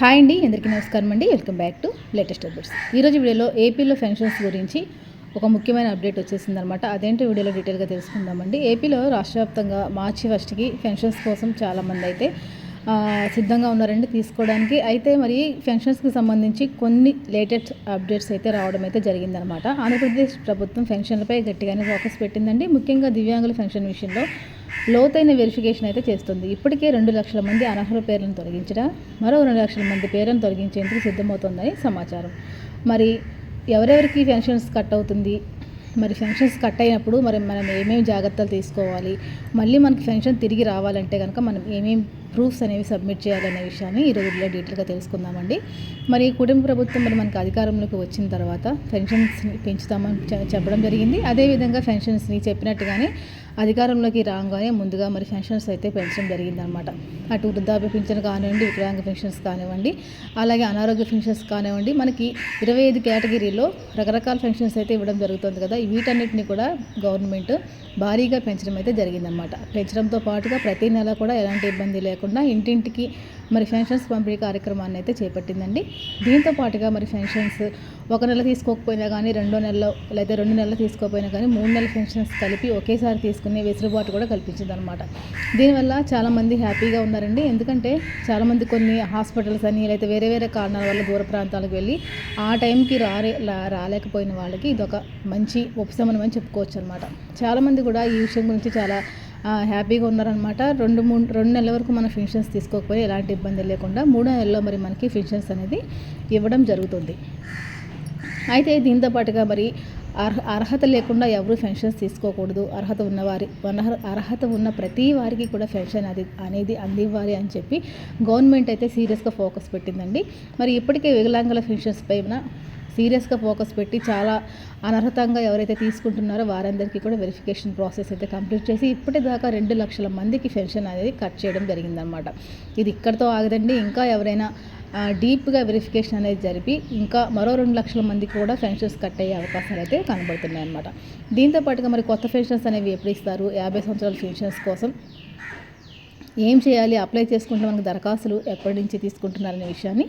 Hi అండి అందరికీ నమస్కారం అండి. Welcome back to latest updates ఈరోజు వీడియోలో ఏపీలో పెన్షన్స్ గురించి ఒక ముఖ్యమైన అప్డేట్ వచ్చేసింది అనమాట అదేంటో వీడియోలో డీటెయిల్గా తెలుసుకుందామండి. ఏపీలో రాష్ట్ర వ్యాప్తంగా మార్చి ఫస్ట్కి పెన్షన్స్ కోసం చాలామంది అయితే సిద్ధంగా ఉన్నారండి తీసుకోవడానికి. అయితే మరి పెన్షన్స్కి సంబంధించి కొన్ని లేటెస్ట్ అప్డేట్స్ అయితే రావడం అయితే జరిగిందనమాట ఆంధ్రప్రదేశ్ ప్రభుత్వం పెన్షన్లపై గట్టిగానే ఫోకస్ పెట్టిందండి. ముఖ్యంగా దివ్యాంగుల పెన్షన్ విషయంలో లోతైన వెరిఫికేషన్ అయితే చేస్తుంది. ఇప్పటికే రెండు లక్షల మంది అనర్హుల పేర్లను తొలగించడం మరో రెండు లక్షల మంది పేర్లను తొలగించేందుకు సిద్ధమవుతోందని సమాచారం. మరి ఎవరెవరికి పెన్షన్స్ కట్ అవుతుంది? మరి పెన్షన్స్ కట్ అయినప్పుడు మరి మనం ఏమేమి జాగ్రత్తలు తీసుకోవాలి? మళ్ళీ మనకి పెన్షన్ తిరిగి రావాలంటే కనుక మనం ఏమేమి ప్రూఫ్స్ అనేవి సబ్మిట్ చేయాలనే విషయాన్ని ఈ రోజుల్లో డీటెయిల్గా తెలుసుకుందామండి. మరి కుటుంబ ప్రభుత్వం మరి మనకి అధికారంలోకి వచ్చిన తర్వాత పెన్షన్స్ని పెంచుతామని చెప్పడం జరిగింది. అదేవిధంగా పెన్షన్స్ని చెప్పినట్టుగానే అధికారంలోకి రాగానే ముందుగా మరి పెన్షన్స్ అయితే పెంచడం జరిగిందనమాట అటు వృద్ధాప్య పెన్షన్ కానివ్వండి వికలాంగ పెన్షన్స్ కానివ్వండి అలాగే అనారోగ్య పెన్షన్స్ కానివ్వండి మనకి ఇరవై ఐదు కేటగిరీలో రకరకాల పెన్షన్స్ అయితే ఇవ్వడం జరుగుతుంది కదా. వీటన్నిటిని కూడా గవర్నమెంట్ భారీగా పెంచడం అయితే జరిగిందనమాట పెంచడంతో పాటుగా ప్రతి నెల కూడా ఎలాంటి ఇబ్బంది లేకుండా ఇంటింటికి మరి పెన్షన్స్ పంపిణీ కార్యక్రమాన్ని అయితే చేపట్టిందండి. దీంతో పాటుగా మరి పెన్షన్స్ ఒక నెల తీసుకోకపోయినా కానీ రెండో నెలలో లేదా రెండు నెలలు తీసుకోకపోయినా కానీ మూడు నెలల పెన్షన్స్ కలిపి ఒకేసారి తీసుకునే వెసులుబాటు కూడా కల్పించింది అనమాట దీనివల్ల చాలామంది హ్యాపీగా ఉన్నారండి. ఎందుకంటే చాలామంది కొన్ని హాస్పిటల్స్ అని లేదా వేరే వేరే కారణాల వల్ల దూర ప్రాంతాలకు వెళ్ళి ఆ టైంకి రారే రాలేకపోయిన వాళ్ళకి ఇదొక మంచి ఉపశమనం అని చెప్పుకోవచ్చు అనమాట చాలామంది కూడా ఈ విషయం గురించి చాలా హ్యాపీగా ఉన్నారనమాట రెండు మూడు రెండు నెలల వరకు మన ఫిన్షన్స్ తీసుకోకపోయి ఎలాంటి ఇబ్బంది లేకుండా మూడో నెలలో మరి మనకి ఫిన్షన్స్ అనేది ఇవ్వడం జరుగుతుంది. అయితే దీంతో పాటుగా మరి అర్హ అర్హత లేకుండా ఎవరు పెన్షన్స్ తీసుకోకూడదు. అర్హత ఉన్నవారి అర్హత ఉన్న ప్రతి వారికి కూడా పెన్షన్ అది అనేది అందివ్వాలి అని చెప్పి గవర్నమెంట్ అయితే సీరియస్గా ఫోకస్ పెట్టిందండి. మరి ఇప్పటికే వికలాంగుల పెన్షన్స్ పైన సీరియస్గా ఫోకస్ పెట్టి చాలా అనర్హతంగా ఎవరైతే తీసుకుంటున్నారో వారందరికీ కూడా వెరిఫికేషన్ ప్రాసెస్ అయితే కంప్లీట్ చేసి ఇప్పటిదాకా రెండు లక్షల మందికి పెన్షన్ అనేది కట్ చేయడం జరిగిందనమాట ఇది ఇక్కడితో ఆగదండి. ఇంకా ఎవరైనా డీప్గా వెరిఫికేషన్ అనేది జరిపి ఇంకా మరో రెండు లక్షల మందికి కూడా పెన్షన్స్ కట్ అయ్యే అవకాశాలు అయితే కనబడుతున్నాయి అన్నమాట దీంతో పాటుగా మరి కొత్త పెన్షన్స్ అనేవి ఎప్పుడు ఇస్తారు? యాభై సంవత్సరాల పెన్షన్స్ కోసం ఏం చేయాలి అప్లై చేసుకుంటే మనకు దరఖాస్తులు ఎప్పటి నుంచి తీసుకుంటున్నారనే విషయాన్ని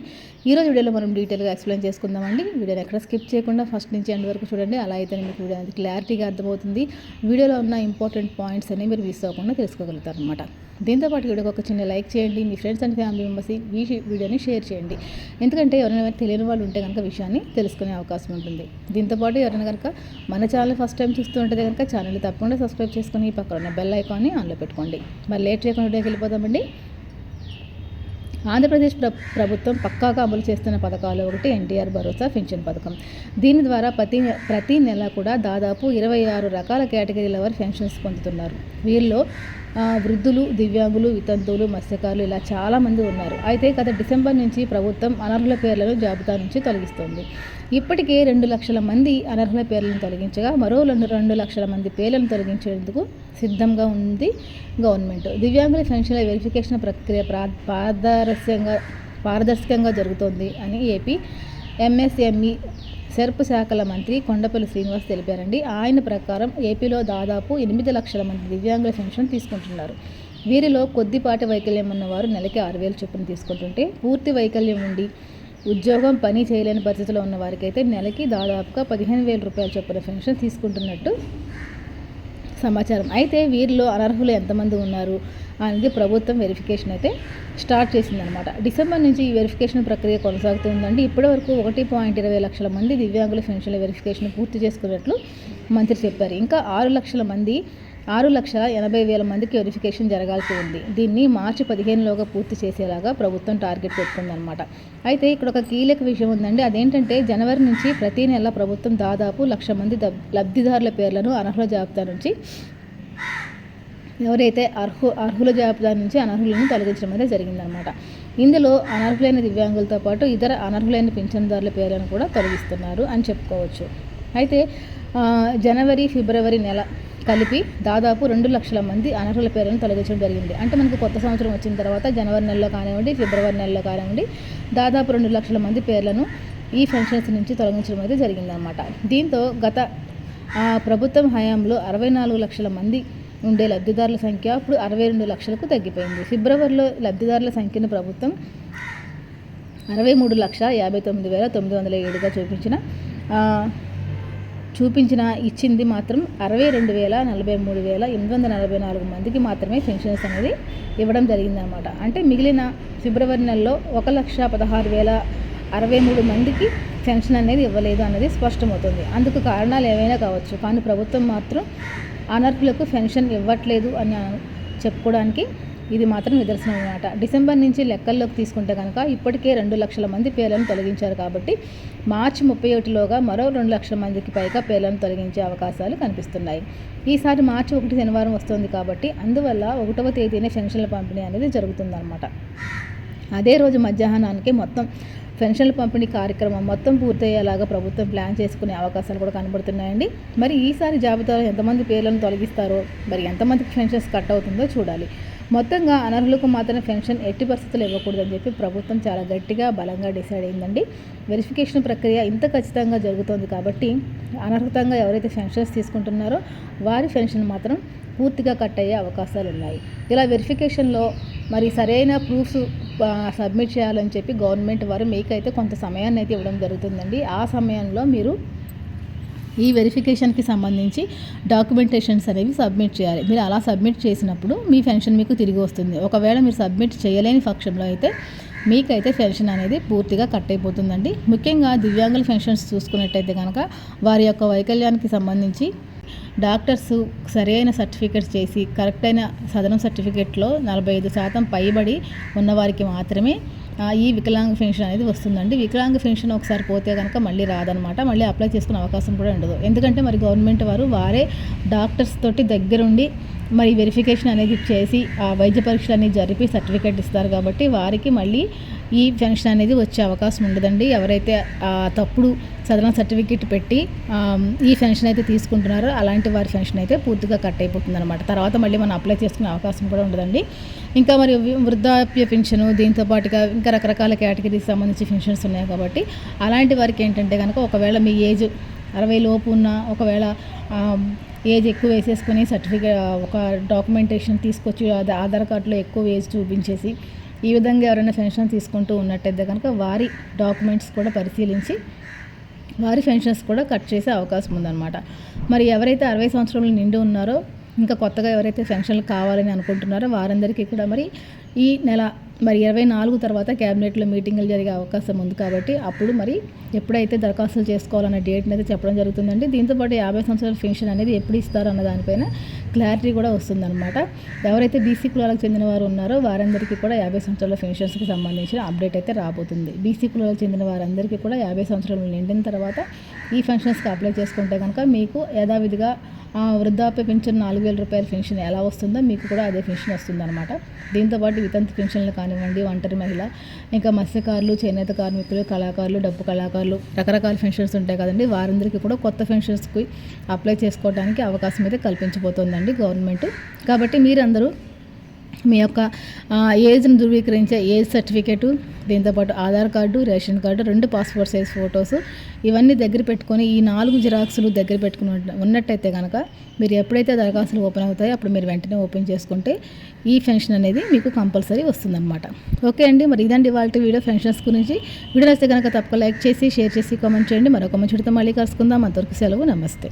ఈరోజు వీడియోలో మనం డీటెయిల్గా ఎక్స్ప్లెయిన్ చేసుకుందామండి. వీడియోని ఎక్కడ స్కిప్ చేయకుండా ఫస్ట్ నుంచి ఎండ్ వరకు చూడండి. అలా అయితే మీకు వీడియో అనేది క్లారిటీగా అర్థమవుతుంది. వీడియోలో ఉన్న ఇంపార్టెంట్ పాయింట్స్ అనేవి మీరు మిస్ అవ్వకుండా తెలుసుకోగలుగుతారు అనమాట దీంతోపాటు వీడియోకి ఒక చిన్న లైక్ చేయండి మీ ఫ్రెండ్స్ అండ్ ఫ్యామిలీ మెంబర్స్ ఈ వీడియోని షేర్ చేయండి. ఎందుకంటే ఎవరైనా తెలియని వాళ్ళు ఉంటే కనుక విషయాన్ని తెలుసుకునే అవకాశం ఉంటుంది. దీంతో పాటు ఎవరైనా కనుక మన ఛానల్ ఫస్ట్ టైం చూస్తూ ఉంటే కనుక ఛానల్ తప్పకుండా సబ్స్క్రైబ్ చేసుకుని ఈ పక్కన ఉన్న బెల్ ఐకాన్ని ఆన్లో పెట్టుకోండి. మరి లేట్ చేయకుండా వీడియోకి వెళ్ళిపోదామండి. ఆంధ్రప్రదేశ్ ప్ర ప్రభుత్వం పక్కాగా అమలు చేస్తున్న పథకాలు ఒకటి ఎన్టీఆర్ భరోసా పెన్షన్ పథకం. దీని ద్వారా ప్రతి ప్రతి నెల కూడా దాదాపు ఇరవై ఆరు రకాల కేటగిరీల వారు పెన్షన్స్ పొందుతున్నారు. వీరిలో వృద్ధులు దివ్యాంగులు వితంతువులు మత్స్యకారులు ఇలా చాలామంది ఉన్నారు. అయితే గత డిసెంబర్ నుంచి ప్రభుత్వం అనర్హుల పేర్లను జాబితా నుంచి తొలగిస్తోంది. ఇప్పటికే రెండు లక్షల మంది అనర్హుల పేర్లను తొలగించగా మరో రెండు రెండు లక్షల మంది పేర్లను తొలగించేందుకు సిద్ధంగా ఉంది గవర్నమెంట్. దివ్యాంగుల పెన్షన్ల వెరిఫికేషన్ ప్రక్రియ ప్రా పారదర్శకంగా పారదర్శకంగా జరుగుతోంది అని ఏపీ ఎంఎస్ఎంఈ సెర్పు శాఖల మంత్రి కొండపల్లి శ్రీనివాస్ తెలిపారండి. ఆయన ప్రకారం ఏపీలో దాదాపు ఎనిమిది లక్షల మంది దివ్యాంగుల పెన్షన్ తీసుకుంటున్నారు. వీరిలో కొద్దిపాటి వైకల్యం ఉన్నవారు నెలకి ఆరు వేలు చొప్పున తీసుకుంటుంటే పూర్తి వైకల్యం ఉండి ఉద్యోగం పని చేయలేని పరిస్థితిలో ఉన్న వారికైతే నెలకి దాదాపుగా పదిహేను వేల రూపాయల చొప్పున పెన్షన్ తీసుకుంటున్నట్టు సమాచారం. అయితే వీరిలో అనర్హులు ఎంతమంది ఉన్నారు? అనేది ప్రభుత్వం వెరిఫికేషన్ అయితే స్టార్ట్ చేసిందనమాట డిసెంబర్ నుంచి ఈ వెరిఫికేషన్ ప్రక్రియ కొనసాగుతుందండి. ఇప్పటివరకు ఒకటి పాయింట్ ఇరవై లక్షల మంది దివ్యాంగుల పెన్షన్ల వెరిఫికేషన్ పూర్తి చేసుకున్నట్లు మంత్రి చెప్పారు. ఇంకా ఆరు లక్షల మంది ఆరు లక్షల ఎనభై వేల మందికి వెరిఫికేషన్ జరగాల్సి ఉంది. దీన్ని మార్చి పదిహేనులోగా పూర్తి చేసేలాగా ప్రభుత్వం టార్గెట్ పెట్టుకుందనమాట అయితే ఇక్కడ ఒక కీలక విషయం ఉందండి. అదేంటంటే జనవరి నుంచి ప్రతి నెల ప్రభుత్వం దాదాపు లక్ష మంది లబ్ధిదారుల పేర్లను అనర్హుల జాబితా నుంచి ఎవరైతే అర్హు అర్హుల జాబితా నుంచి అనర్హులను తొలగించడం అనేది జరిగిందనమాట. ఇందులో అనర్హులైన దివ్యాంగులతో పాటు ఇతర అనర్హులైన పింఛన్దారుల పేర్లను కూడా తొలగిస్తున్నారు అని చెప్పుకోవచ్చు. అయితే జనవరి ఫిబ్రవరి నెల కలిపి దాదాపు రెండు లక్షల మంది అనర్హుల పేర్లను తొలగించడం జరిగింది. అంటే మనకు కొత్త సంవత్సరం వచ్చిన తర్వాత జనవరి నెలలో కానివ్వండి ఫిబ్రవరి నెలలో కానివ్వండి దాదాపు రెండు లక్షల మంది పేర్లను ఈ పెన్షన్స్ నుంచి తొలగించడం అయితే జరిగిందనమాట. దీంతో గత ప్రభుత్వం హయాంలో అరవై నాలుగు లక్షల మంది ఉండే లబ్ధిదారుల సంఖ్య ఇప్పుడు అరవై రెండు లక్షలకు తగ్గిపోయింది. ఫిబ్రవరిలో లబ్ధిదారుల సంఖ్యను ప్రభుత్వం అరవై మూడు లక్షల యాభై తొమ్మిది వేల తొమ్మిది వందల ఏడుగా చూపించిన చూపించిన ఇచ్చింది మాత్రం అరవై రెండు వేల నలభై మూడు వేల ఎనిమిది వందల నలభై నాలుగు మందికి మాత్రమే పెన్షన్స్ అనేది ఇవ్వడం జరిగిందనమాట అంటే మిగిలిన ఫిబ్రవరి నెలలో ఒక లక్ష పదహారు వేల అరవై మూడు మందికి పెన్షన్ అనేది ఇవ్వలేదు అనేది స్పష్టమవుతుంది. అందుకు కారణాలు ఏవైనా కావచ్చు. కానీ ప్రభుత్వం మాత్రం అనర్హులకు పెన్షన్ ఇవ్వట్లేదు అని చెప్పుకోవడానికి ఇది మాత్రం నిదర్శనం అనమాట డిసెంబర్ నుంచి లెక్కల్లోకి తీసుకుంటే కనుక ఇప్పటికే రెండు లక్షల మంది పేర్లను తొలగించారు కాబట్టి మార్చి ముప్పై ఒకటిలోగా మరో రెండు లక్షల మందికి పైగా పేర్లను తొలగించే అవకాశాలు కనిపిస్తున్నాయి. ఈసారి మార్చి ఒకటి శనివారం వస్తుంది కాబట్టి అందువల్ల ఒకటవ తేదీనే పెన్షన్ల పంపిణీ అనేది జరుగుతుందన్నమాట. అదే రోజు మధ్యాహ్నానికి మొత్తం పెన్షన్ల పంపిణీ కార్యక్రమం మొత్తం పూర్తయ్యేలాగా ప్రభుత్వం ప్లాన్ చేసుకునే అవకాశాలు కూడా కనబడుతున్నాయండి. మరి ఈసారి జాబితాలో ఎంతమంది పేర్లను తొలగిస్తారో మరి ఎంతమందికి పెన్షన్స్ కట్ అవుతుందో చూడాలి. మొత్తంగా అనర్హులకు మాత్రమే పెన్షన్ ఎట్టి పరిస్థితులు ఇవ్వకూడదని చెప్పి ప్రభుత్వం చాలా గట్టిగా బలంగా డిసైడ్ అయిందండి. వెరిఫికేషన్ ప్రక్రియ ఇంత ఖచ్చితంగా జరుగుతోంది కాబట్టి అనర్హతంగా ఎవరైతే పెన్షన్స్ తీసుకుంటున్నారో వారి పెన్షన్ మాత్రం పూర్తిగా కట్ అయ్యే అవకాశాలు ఉన్నాయి ఇలా వెరిఫికేషన్లో మరి సరైన ప్రూఫ్స్ సబ్మిట్ చేయాలని చెప్పి గవర్నమెంట్ వారు మీకైతే కొంత సమయాన్ని అయితే ఇవ్వడం జరుగుతుందండి. ఆ సమయంలో మీరు ఈ వెరిఫికేషన్కి సంబంధించి డాక్యుమెంటేషన్స్ అనేవి సబ్మిట్ చేయాలి. మీరు అలా సబ్మిట్ చేసినప్పుడు మీ పెన్షన్ మీకు తిరిగి వస్తుంది. ఒకవేళ మీరు సబ్మిట్ చేయలేని పక్షంలో అయితే మీకైతే పెన్షన్ అనేది పూర్తిగా కట్ అయిపోతుందండి. ముఖ్యంగా దివ్యాంగుల పెన్షన్స్ చూసుకున్నట్టయితే కనుక వారి యొక్క వైకల్యానికి సంబంధించి డాక్టర్స్ సరైన సర్టిఫికేట్స్ చేసి కరెక్ట్ అయిన సదనం సర్టిఫికేట్లో నలభై ఐదు శాతం పైబడి ఉన్నవారికి మాత్రమే ఈ వికలాంగ పెన్షన్ అనేది వస్తుందండి. వికలాంగ పెన్షన్ ఒకసారి పోతే కనుక మళ్ళీ రాదనమాట. మళ్ళీ అప్లై చేసుకునే అవకాశం కూడా ఉండదు. ఎందుకంటే మరి గవర్నమెంట్ వారు వారే డాక్టర్స్ తోటి దగ్గరుండి మరి వెరిఫికేషన్ అనేది చేసి ఆ వైద్య పరీక్షలు అనేది జరిపి సర్టిఫికేట్ ఇస్తారు కాబట్టి వారికి మళ్ళీ ఈ పెన్షన్ అనేది వచ్చే అవకాశం ఉండదండి. ఎవరైతే తప్పుడు సదరణ సర్టిఫికేట్ పెట్టి ఈ పెన్షన్ అయితే తీసుకుంటున్నారో అలాంటి వారి పెన్షన్ అయితే పూర్తిగా కట్ అయిపోతుంది అనమాట తర్వాత మళ్ళీ మనం అప్లై చేసుకునే అవకాశం కూడా ఉండదండి. ఇంకా మరి వృద్ధాప్య పెన్షన్ దీంతో పాటుగా ఇంకా రకరకాల కేటగిరీకి సంబంధించి పెన్షన్స్ ఉన్నాయి కాబట్టి అలాంటి వారికి ఏంటంటే కనుక ఒకవేళ మీ ఏజ్ అరవై లోపు ఉన్న ఒకవేళ ఏజ్ ఎక్కువ వేసేసుకుని సర్టిఫికేట్ ఒక డాక్యుమెంటేషన్ తీసుకొచ్చి అది ఆధార్ కార్డులో ఎక్కువ ఏజ్ చూపించేసి ఈ విధంగా ఎవరైనా పెన్షన్ తీసుకుంటూ ఉన్నట్టయితే కనుక వారి డాక్యుమెంట్స్ కూడా పరిశీలించి వారి పెన్షన్స్ కూడా కట్ చేసే అవకాశం ఉందన్నమాట. మరి ఎవరైతే అరవై సంవత్సరాలు నిండి ఉన్నారో ఇంకా కొత్తగా ఎవరైతే పెన్షన్లు కావాలని అనుకుంటున్నారో వారందరికీ కూడా మరి ఈ నెల మరి ఇరవై నాలుగు తర్వాత క్యాబినెట్లో మీటింగులు జరిగే అవకాశం ఉంది కాబట్టి అప్పుడు మరి ఎప్పుడైతే దరఖాస్తులు చేసుకోవాలన్న డేట్ని అయితే చెప్పడం జరుగుతుందండి. దీంతోపాటు యాభై సంవత్సరాల పెన్షన్ అనేది ఎప్పుడు ఇస్తారు అన్న దానిపైన క్లారిటీ కూడా వస్తుందన్నమాట. ఎవరైతే బీసీ కులాలకు చెందిన వారు ఉన్నారో వారందరికీ కూడా యాభై సంవత్సరాల పెన్షన్స్కి సంబంధించిన అప్డేట్ అయితే రాబోతుంది. బీసీ కులాలకు చెందిన వారందరికీ కూడా యాభై సంవత్సరాలు నిండిన తర్వాత ఈ పెన్షన్స్కి అప్లై చేసుకుంటే కనుక మీకు యథావిధిగా వృద్ధాప్య పెన్షన్ నాలుగు వేల రూపాయల పెన్షన్ ఎలా వస్తుందో మీకు కూడా అదే పెన్షన్ వస్తుందన్నమాట. దీంతోపాటు వితంతు పెన్షన్లు కానివ్వండి ఒంటరి మహిళ ఇంకా మత్స్యకారులు చేనేత కార్మికులు కళాకారులు డబ్బు కళాకారులు రకరకాల పెన్షన్స్ ఉంటాయి కదండి. వారందరికీ కూడా కొత్త పెన్షన్స్కి అప్లై చేసుకోవడానికి అవకాశం అయితే కల్పించబోతోందండి గవర్నమెంట్. కాబట్టి మీరందరూ మీ యొక్క ఏజ్ని ధృవీకరించే ఏజ్ సర్టిఫికేటు దీంతోపాటు ఆధార్ కార్డు రేషన్ కార్డు రెండు పాస్పోర్ట్ సైజ్ ఫొటోస్ ఇవన్నీ దగ్గర పెట్టుకొని ఈ నాలుగు జిరాక్సులు దగ్గర పెట్టుకుని ఉన్నట్టయితే కనుక మీరు ఎప్పుడైతే దరఖాస్తులు ఓపెన్ అవుతాయో అప్పుడు మీరు వెంటనే ఓపెన్ చేసుకుంటే ఈ పెన్షన్ అనేది మీకు కంపల్సరీ వస్తుందన్నమాట. ఓకే అండి మరి ఇదండి వాళ్ళ వీడియో పెన్షన్స్ గురించి. వీడియో నచ్చితే కనుక తప్పక లైక్ చేసి షేర్ చేసి కామెంట్ చేయండి. మరొక మంచి మళ్ళీ కలుసుకుందాం. అంతవరకు సెలవు నమస్తే.